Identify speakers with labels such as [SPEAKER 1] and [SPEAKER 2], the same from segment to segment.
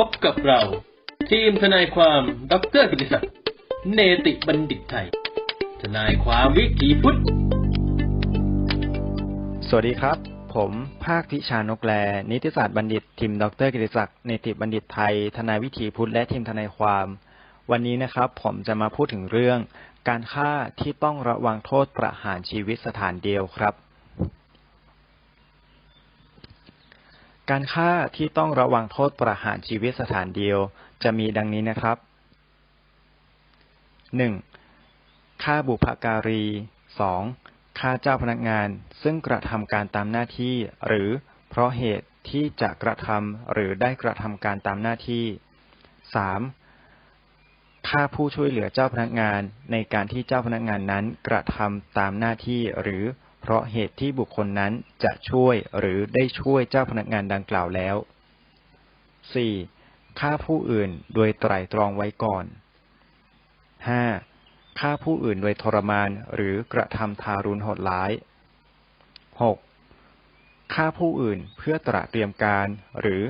[SPEAKER 1] พบกับเรา ทีมทนายความดรกิติศักดิ์เนติบัณฑิตไทย ทนายความวิถีพุทธ
[SPEAKER 2] สวัสดีครับ ผมภาคพิชานกแล นิติศาสตร์บัณฑิต ทีมดรกิติศักดิ์เนติบัณฑิตไทย ทนายวิถีพุทธและทีมทนายความ วันนี้นะครับ ผมจะมาพูดถึงเรื่อง การฆ่าที่ต้องระวังโทษประหารชีวิตสถานเดียวครับ การฆ่าที่ต้องระวังโทษประหารชีวิตสถานเดียวจะมีดังนี้นะครับ 1. ฆ่าบุพการี 2. ฆ่าเจ้าพนักงานซึ่งกระทำการตามหน้าที่ หรือเพราะเหตุที่จะกระทำหรือได้กระทำการตามหน้าที่ 3. ฆ่าผู้ช่วยเหลือเจ้าพนักงานในการที่เจ้าพนักงานนั้นกระทำตามหน้าที่หรือ เพราะเหตุที่บุคคลนั้นจะช่วยหรือได้ช่วยเจ้าพนักงานดังกล่าวแล้ว 4. ฆ่าผู้อื่นโดยไตร่ตรองไว้ก่อน 5. ฆ่าผู้อื่นโดยทรมานหรือกระทำทารุณโหดร้าย 6. ฆ่าผู้อื่นเพื่อตระเตรียมการหรือ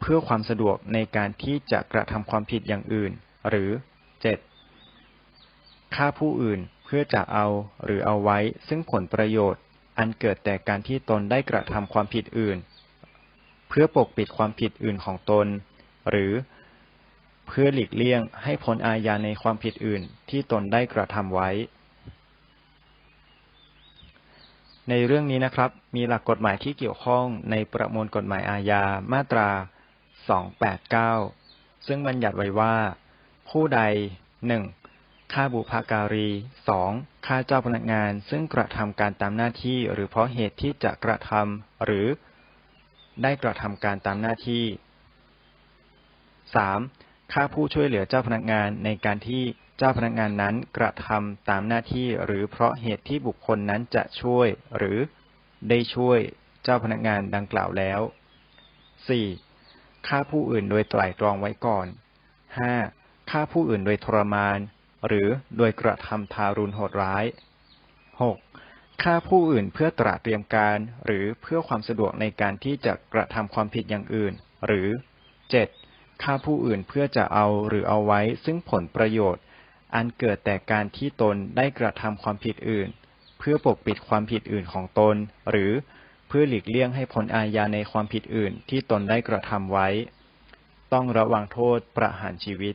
[SPEAKER 2] เพื่อความสะดวกในการที่จะกระทำความผิดอย่างอื่น หรือ 7. ฆ่าผู้อื่น พื่อจะเอาหรือเอาไว้ ซึ่งผลประโยชน์ อันเกิดแต่การที่ตนได้กระทำความผิดอื่น เพื่อปกปิดความผิดอื่นของตน หรือเพื่อหลีกเลี่ยงให้พ้นอาญาในความผิดอื่นที่ตนได้กระทำไว้ ในเรื่องนี้นะครับ มีหลักกฎหมายที่เกี่ยวข้องในประมวลกฎหมายอาญามาตรา 289 ซึ่งบัญญัติไว้ว่า ผู้ใด 1. ฆ่าบุพการี 2. ฆ่าเจ้าพนักงานซึ่งกระทำการตามหน้าที่หรือเพราะเหตุที่จะกระทำหรือ ได้กระทำการตามหน้าที่ 3. ฆ่าผู้ช่วยเหลือเจ้าพนักงานในการที่เจ้าพนักงานนั้นกระทำตามหน้าที่หรือเพราะเหตุที่บุคคลนั้นจะช่วย หรือ ได้ช่วยเจ้าพนักงานดังกล่าวแล้ว 4. ฆ่าผู้อื่นโดยไตร่ตรองไว้ก่อน 5. ฆ่าผู้อื่นโดยทรมาน หรือโดยกระทำทารุณโหดร้าย 6. ฆ่าผู้อื่นเพื่อตระเตรียมการ หรือเพื่อความสะดวกในการที่จะกระทำความผิดอย่างอื่น หรือ 7. ฆ่าผู้อื่นเพื่อจะเอาหรือเอาไว้ ซึ่งผลประโยชน์ อันเกิดแต่การที่ตนได้กระทำความผิดอื่น เพื่อปกปิดความผิดอื่นของตน หรือเพื่อหลีกเลี่ยงให้ผลอาญาในความผิดอื่นที่ตนได้กระทำไว้ ต้องระวังโทษประหารชีวิต